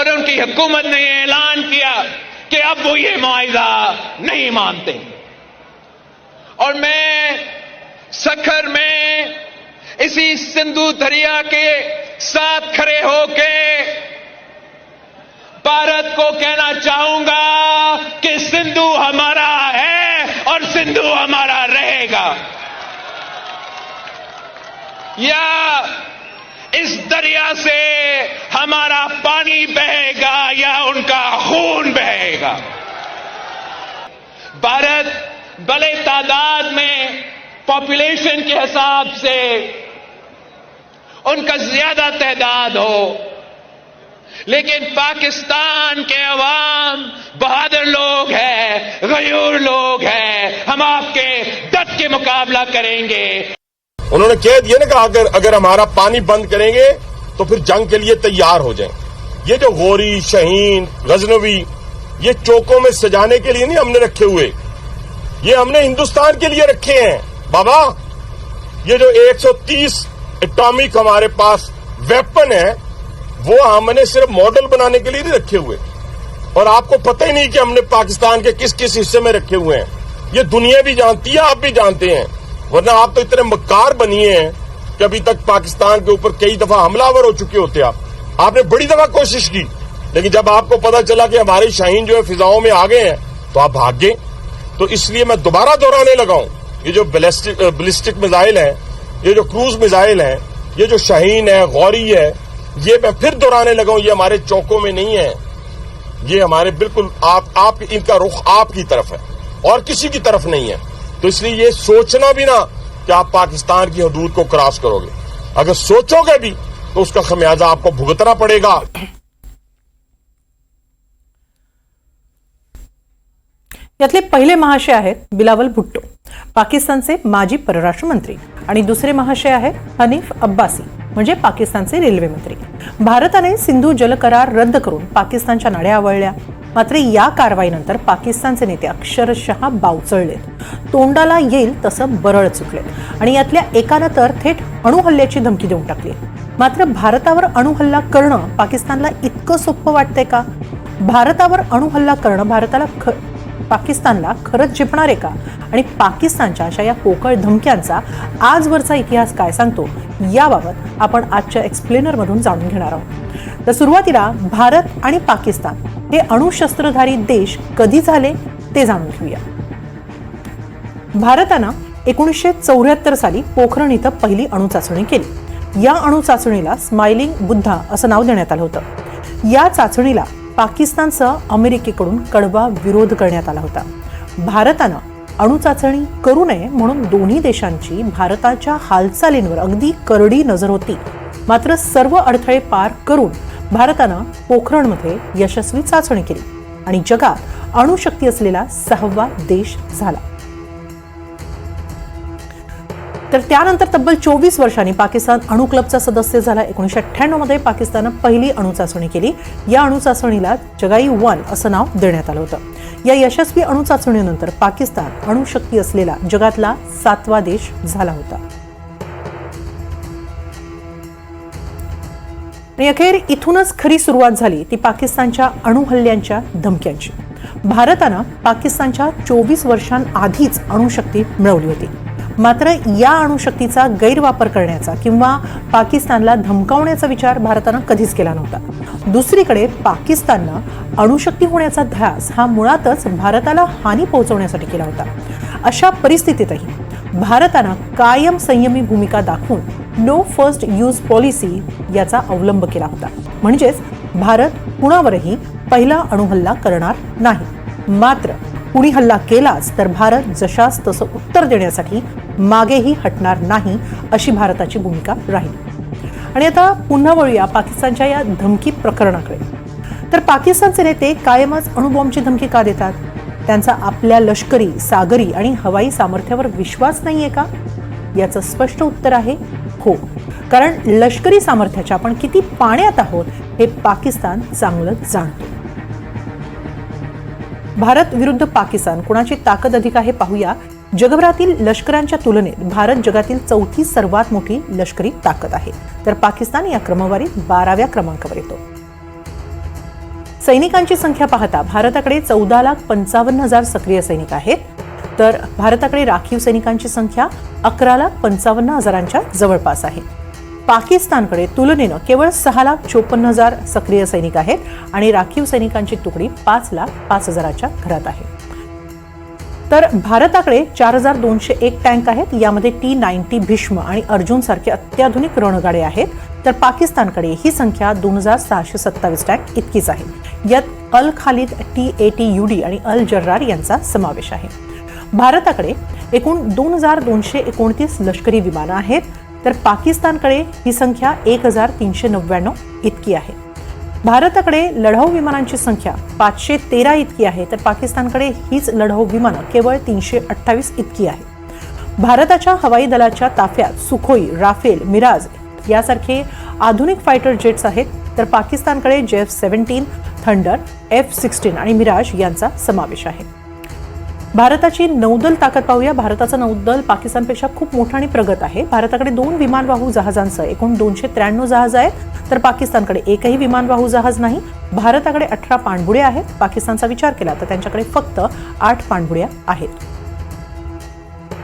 اور ان کی حکومت نے اعلان کیا کہ اب وہ یہ معاہدہ نہیں مانتے۔ اور میں سکھر میں اسی سندھو دریا کے ساتھ کھڑے ہو کے بھارت کو کہنا چاہوں گا کہ سندھو ہمارا ہے اور سندھو ہمارا رہے گا۔ یا اس دریا سے ہمارا پانی بہے گا یا ان کا خون بہے گا۔ بھارت بڑے تعداد میں پاپولیشن کے حساب سے ان کا زیادہ تعداد ہو۔ لیکن پاکستان کے عوام بہادر لوگ ہیں غیور لوگ ہیں۔ ہم آپ کے ڈٹ کے مقابلہ کریں گے۔ انہوں نے کہہ دیا نا کہ اگر, اگر ہمارا پانی بند کریں گے मुकाबला करेंगे उन्होंने कह दिया ना कि अगर अगर हमारा पानी बंद करेंगे तो फिर जंग के लिए तैयार हो जाएं ये जो गोरी शहीन गजनवी ये चौकों में सजाने के लिए नहीं हमने रखे हुए ये हमने हिंदुस्तान के लिए रखे हैं बाबा ये जो 130 एटॉमिक हमारे पास वेपन है वो हमने सिर्फ मॉडल बनाने के लिए नहीं रखे हुए और आपको पता ही नहीं कि हमने पाकिस्तान के किस किस हिस्से में रखे हुए हैं ये दुनिया भी जानती है आप भी जानते हैं वरना आप तो इतने मक्कार बनिए हैं कि अभी तक पाकिस्तान के ऊपर कई दफा हमलावर हो चुके होते आप आपने बड़ी दफा कोशिश की लेकिन जब आपको पता चला कि हमारे शाहीन जो है फिजाओं में आ गए हैं तो आप भाग गए तो इसलिए मैं दोबारा दोहराने लगा हूं ये जो बैलिस्टिक बैलिस्टिक मिसाइल है ये जो क्रूज मिसाइल है ये जो शाहीन है गौरी है ये मैं फिर दोहराने लगा हूं ये हमारे चौकों में नहीं है ये हमारे बिल्कुल आप आप इनका रुख आपकी तरफ है और किसी की तरफ नहीं है तो इसलिए ये सोचना भी ना कि आप पाकिस्तान की हदूद को क्रॉस करोगे? अगर सोचोगे भी तो उसका खमियाजा आपको भुगतना पड़ेगा। यातले पहिले महाशय आहेत बिलावल भुट्टो पाकिस्तानचे माजी परराष्ट्र मंत्री आणि दुसरे महाशय आहेत हनीफ अब्बासी म्हणजे पाकिस्तानचे रेल्वे मंत्री. भारताने सिंधू जल करार रद्द करून पाकिस्तानच्या नाड्या आवळल्या. मात्र या कारवाईनंतर पाकिस्तानचे नेते अक्षरशः बावचळलेत. तोंडाला येईल तसं बरळ चुकलेत आणि यातल्या एकानं तर थेट अणुहल्ल्याची धमकी देऊन टाकली. मात्र भारतावर अणुहल्ला करणं पाकिस्तानला इतकं सोपं वाटतंय का? भारतावर अणुहल्ला करणं भारताला ख पाकिस्तानला खरंच जिपणार आहे का? आणि पाकिस्तानच्या अशा या पोकळ धमक्यांचा आजवरचा इतिहास काय सांगतो? याबाबत आपण आजच्या एक्सप्लेनरमधून जाणून घेणार आहोत. तर सुरुवातीला भारत आणि पाकिस्तान हे अणुशस्त्रधारी देश कधी झाले ते जाणून घेऊया. भारतानं एकोणीसशे चौऱ्याहत्तर साली पोखरण इथं पहिली अणुचाचणी केली. या अणुचाचणीला स्माइलिंग बुद्धा असं नाव देण्यात आलं होतं. या चाचणीला पाकिस्तानसह अमेरिकेकडून कडवा विरोध करण्यात आला होता. भारतानं अणुचाचणी करू नये म्हणून दोन्ही देशांची भारताच्या हालचालींवर अगदी करडी नजर होती. मात्र सर्व अडथळे पार करून भारतानं पोखरणमध्ये यशस्वी चाचणी केली आणि जगात अणुशक्ती असलेला सहावा देश झाला. तर त्यानंतर तब्बल चोवीस वर्षांनी पाकिस्तान अणु क्लबचा सदस्य झाला. एकोणीशे अठ्ठ्याण्णवमध्ये पाकिस्ताननं पहिली अणुचाचणी केली. या अणुचाचणीला जगाई वन असं नाव देण्यात आलं होतं. या यशस्वी अणुचाचणीनंतर पाकिस्तान अणुशक्ती असलेला जगातला सातवा देश झाला होता. आणि अखेर इथूनच खरी सुरुवात झाली ती पाकिस्तानच्या अणुहल्ल्यांच्या धमक्यांची. भारतानं पाकिस्तानच्या चोवीस वर्षांआधीच अणुशक्ती मिळवली होती. मात्र या अणुशक्तीचा गैरवापर करण्याचा किंवा पाकिस्तानला धमकावण्याचा विचार भारतानं कधीच केला नव्हता. दुसरीकडे पाकिस्ताननं अणुशक्ती होण्याचा ध्यास हा मुळातच भारताला हानी पोहोचवण्यासाठी केला होता. अशा परिस्थितीतही भारतानं कायम संयमी भूमिका दाखवून नो फर्स्ट यूज पॉलिसी याचा अवलंब केला होता. म्हणजेच भारत कुणावरही पहिला अणुहल्ला करणार नाही. मात्र कुणी हल्ला केलाच तर भारत जशास तसं उत्तर देण्यासाठी मागेही हटणार नाही अशी भारताची भूमिका राहील. आणि आता पुन्हा वळूया पाकिस्तानच्या या धमकी प्रकरणाकडे. तर पाकिस्तानचे नेते कायमच अणुबॉम्बची धमकी का देतात? त्यांचा आपल्या लष्करी सागरी आणि हवाई सामर्थ्यावर विश्वास नाहीये का? याचं स्पष्ट उत्तर आहे हो. कारण लष्करी सामर्थ्याच्या आपण किती पाण्यात आहोत हे पाकिस्तान चांगलं जाणतो. भारत विरुद्ध पाकिस्तान कुणाची ताकद अधिक आहे पाहूया. जगभरातील लष्करांच्या तुलनेत भारत जगातील चौथी सर्वात मोठी लष्करी ताकद आहे. तर पाकिस्तान या क्रमवारीत बाराव्या क्रमांकावर येतो. सैनिकांची संख्या पाहता भारताकडे चौदा लाख पंचावन्न हजार सक्रिय सैनिक आहेत. तर भारताकडे राखीव सैनिकांची संख्या अकरा लाख पंचावन्न हजारांच्या जवळपास आहे. पाकिस्तानकडे तुलनेनं केवळ सहा लाख चोपन्न हजार सक्रिय सैनिक आहेत आणि राखीव सैनिकांची तुकडी पाच लाख पाच हजाराच्या घरात आहे. तर भारताकडे चार हजार दोनशे एक टँक आहेत यामध्ये टी नाईन्टी भीष्म आणि अर्जुन सारखे अत्याधुनिक रणगाडे आहेत. तर पाकिस्तानकडे ही संख्या दोन हजार सहाशे सत्तावीस टँक इतकीच आहे. यात Al Khalid T eighty D आणि अल जर्रार यांचा समावेश आहे. भारताकडे एकूण दोन हजार दोनशे एकोणतीस लष्करी विमानं आहेत तर पाकिस्तानकडे ही संख्या एक हजार तीनशे नव्याण्णव इतकी आहे. भारताकडे लढाऊ विमानांची संख्या पाचशे तेरा इतकी आहे तर पाकिस्तानकडे हीच लढाऊ विमानं केवळ तीनशे अठ्ठावीस इतकी आहे. भारताच्या हवाई दलाच्या ताफ्यात सुखोई राफेल मिराज यासारखे आधुनिक फायटर जेट्स आहेत तर पाकिस्तानकडे जे F seventeen thunder F sixteen आणि मिराज यांचा समावेश आहे. भारताची नौदल ताकद पाहूया. भारताचं नौदल पाकिस्तानपेक्षा खूप मोठं आणि प्रगत आहे. भारताकडे दोन विमानवाहू जहाजांसह एकूण दोनशे त्र्याण्णव जहाज आहेत. तर पाकिस्तानकडे एकही विमानवाहू जहाज नाही. भारताकडे अठरा पाणबुड्या आहेत. पाकिस्तानचा विचार केला तर त्यांच्याकडे फक्त आठ पाणबुड्या आहेत.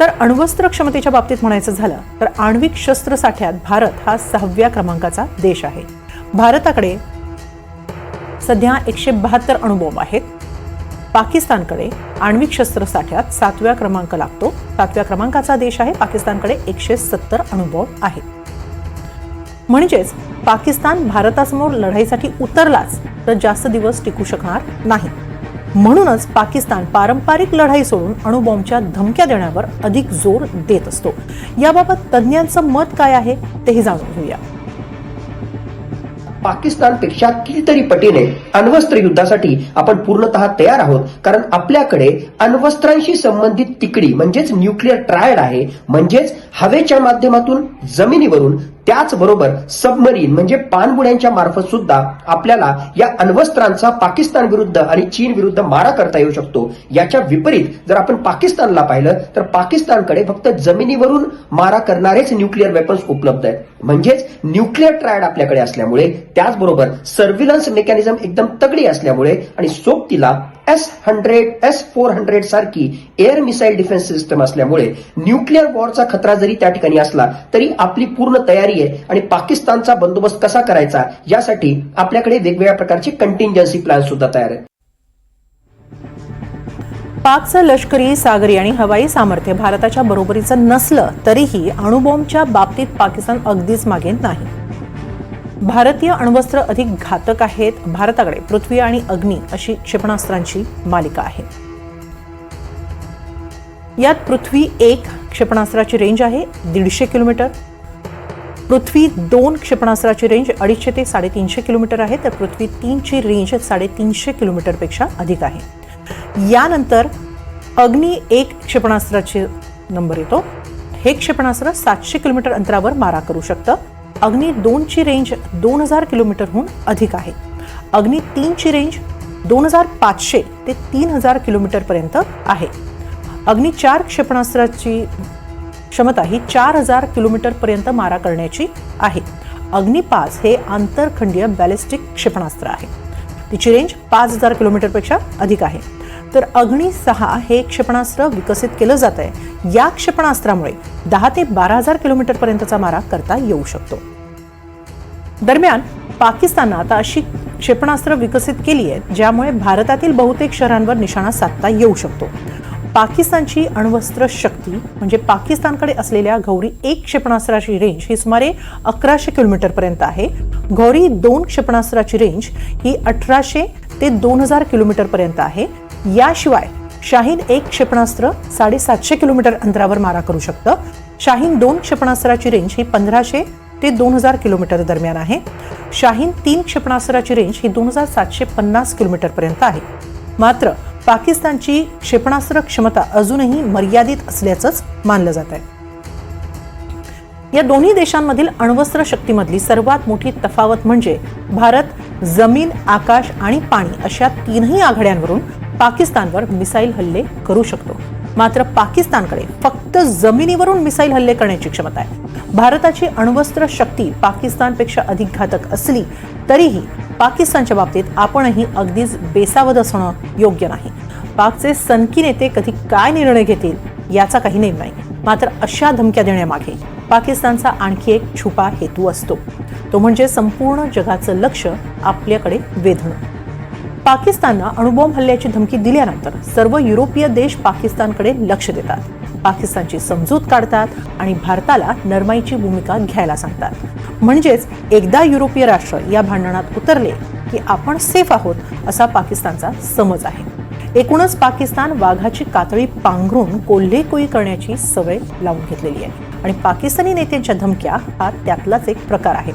तर अण्वस्त्र क्षमतेच्या बाबतीत म्हणायचं झालं तर आण्विक शस्त्र साठ्यात भारत हा सहाव्या क्रमांकाचा देश आहे. भारताकडे सध्या एकशे बहात्तर अणुबॉम्ब आहेत. पाकिस्तानकडे आण्विक शस्त्र साठ्यात सातव्या क्रमांक लागतो. सातव्या क्रमांकाचा देश आहे. पाकिस्तानकडे एकशे सत्तर अणुबॉम्ब आहेत. म्हणजेच पाकिस्तान भारतासमोर लढाईसाठी उतरलाच तर जास्त दिवस टिकू शकणार नाही. म्हणूनच पाकिस्तान पारंपरिक लढाई सोडून अणुबॉम्बच्या धमक्या देण्यावर अधिक जोर देत असतो. याबाबत तज्ज्ञांचं मत काय आहे तेही जाणून घेऊया. पाकिस्तानपेक्षा कितीतरी पटीने अण्वस्त्र युद्धासाठी आपण पूर्णतः तयार आहोत. कारण आपल्याकडे अण्वस्त्रांशी संबंधित तिकडी म्हणजेच न्यूक्लिअर ट्रायड आहे. म्हणजेच हवेच्या माध्यमातून जमिनीवरून त्याचबरोबर सबमरीन म्हणजे पाणबुड्यांच्या मार्फत सुद्धा आपल्याला या अण्वस्त्रांचा पाकिस्तान विरुद्ध आणि चीन विरुद्ध मारा करता येऊ शकतो. याच्या विपरीत जर आपण पाकिस्तानला पाहिलं तर पाकिस्तानकडे फक्त जमिनीवरून मारा करणारेच न्यूक्लिअर वेपन्स उपलब्ध आहेत. म्हणजेच न्यूक्लिअर ट्रायड आपल्याकडे असल्यामुळे त्याचबरोबर सर्व्हिलन्स मेकॅनिझम एकदम तगडी असल्यामुळे आणि सोबतीला S hundred S four hundred सारखी एअर मिसाईल डिफेन्स सिस्टम असल्यामुळे न्यूक्लिअर वॉरचा खतरा जरी त्या ठिकाणी असला तरी आपली पूर्ण तयारी आहे आणि पाकिस्तानचा बंदोबस्त कसा करायचा यासाठी आपल्याकडे वेगवेगळ्या प्रकारचे कंटिंजन्सी प्लॅन सुद्धा तयार आहेत. पाकचं लष्करी सागरी आणि हवाई सामर्थ्य भारताच्या बरोबरीचं नसलं तरीही अणुबॉम्बच्या बाबतीत पाकिस्तान अगदीच मागे नाही. भारतीय अण्वस्त्र अधिक घातक आहेत भारताकडे पृथ्वी आणि अग्नी अशी क्षेपणास्त्रांची मालिका आहे. यात पृथ्वी एक क्षेपणास्त्राची रेंज आहे दीडशे किलोमीटर. पृथ्वी दोन क्षेपणास्त्राची रेंज अडीचशे ते साडेतीनशे किलोमीटर आहे तर पृथ्वी तीनची रेंज साडेतीनशे किलोमीटरपेक्षा अधिक आहे. यानंतर अग्नी एक क्षेपणास्त्राचे नंबर येतो. हे क्षेपणास्त्र सातशे किलोमीटर अंतरावर मारा करू शकतं. अग्नी दोनची रेंज दोन हजार किलोमीटरहून अधिक आहे. अग्नी तीनची रेंज दोन हजार पाचशे ते तीन हजार किलोमीटरपर्यंत आहे. अग्नी चार क्षेपणास्त्राची क्षमता ही चार हजार किलोमीटरपर्यंत मारा करण्याची आहे. अग्नी पाच हे आंतरखंडीय बॅलिस्टिक क्षेपणास्त्र आहे. तिची रेंज पाच हजार किलोमीटरपेक्षा अधिक आहे. तर अग्नी सहा हे क्षेपणास्त्र विकसित केलं जात आहे या क्षेपणास्त्रामुळे दहा ते बारा हजार किलोमीटरपर्यंतचा मारा करता येऊ शकतो. दरम्यान पाकिस्ताननं आता अशी क्षेपणास्त्र विकसित केली आहेत ज्यामुळे भारतातील बहुतेक शहरांवर निशाणा साधता येऊ शकतो. पाकिस्तानची अण्वस्त्र शक्ती म्हणजे पाकिस्तानकडे असलेल्या गौरी एक क्षेपणास्त्राची रेंज ही सुमारे अकराशे किलोमीटरपर्यंत आहे. गौरी दोन क्षेपणास्त्राची रेंज ही अठराशे ते दोन हजार किलोमीटरपर्यंत आहे. याशिवाय शाहीन एक क्षेपणास्त्र साडेसातशे किलोमीटर अंतरावर मारा करू शकतं. शाहीन दोन क्षेपणास्त्राची रेंज ही पंधराशे ते दोन हजार किलोमीटर दरम्यान आहे. शाहीन तीन क्षेपणास्त्राची रेंज ही दोन हजार सातशे पन्नास किलोमीटरपर्यंत आहे. मात्र पाकिस्तानची क्षेपणास्त्र क्षमता अजूनही मर्यादित असल्याचंच मानलं जात आहे. या दोन्ही देशांमधील अण्वस्त्र शक्तीमधली सर्वात मोठी तफावत म्हणजे भारत जमीन आकाश आणि पाणी अशा तीनही आघाड्यांवरून पाकिस्तानवर मिसाईल हल्ले करू शकतो. मात्र पाकिस्तानकडे फक्त जमिनीवरून मिसाईल हल्ले करण्याची क्षमता आहे. भारताची अण्वस्त्र शक्ती पाकिस्तानपेक्षा अधिक घातक असली तरीही पाकिस्तानच्या बाबतीत आपणही अगदीच बेसावध असणं योग्य नाही. पाकचे सनकी नेते कधी काय निर्णय घेतील याचा काही नेम नाही. मात्र अशा धमक्या देण्यामागे पाकिस्तानचा आणखी एक छुपा हेतू असतो. तो म्हणजे संपूर्ण जगाचं लक्ष आपल्याकडे वेधणं. पाकिस्ताननं अणुबॉम्ब हल्ल्याची धमकी दिल्यानंतर सर्व युरोपीय देश पाकिस्तानकडे लक्ष देतात. पाकिस्तानची समजूत काढतात आणि भारताला नरमाईची भूमिका घ्यायला सांगतात. म्हणजेच एकदा युरोपीय राष्ट्र या भांडणात उतरले की आपण सेफ आहोत असा पाकिस्तानचा समज आहे. एकूणच पाकिस्तान वाघाची कातळी पांघरून कोल्हेकोई करण्याची सवय लावून घेतलेली आहे. आणि पाकिस्तानी नेत्यांच्या धमक्या हा त्यातलाच एक प्रकार आहे.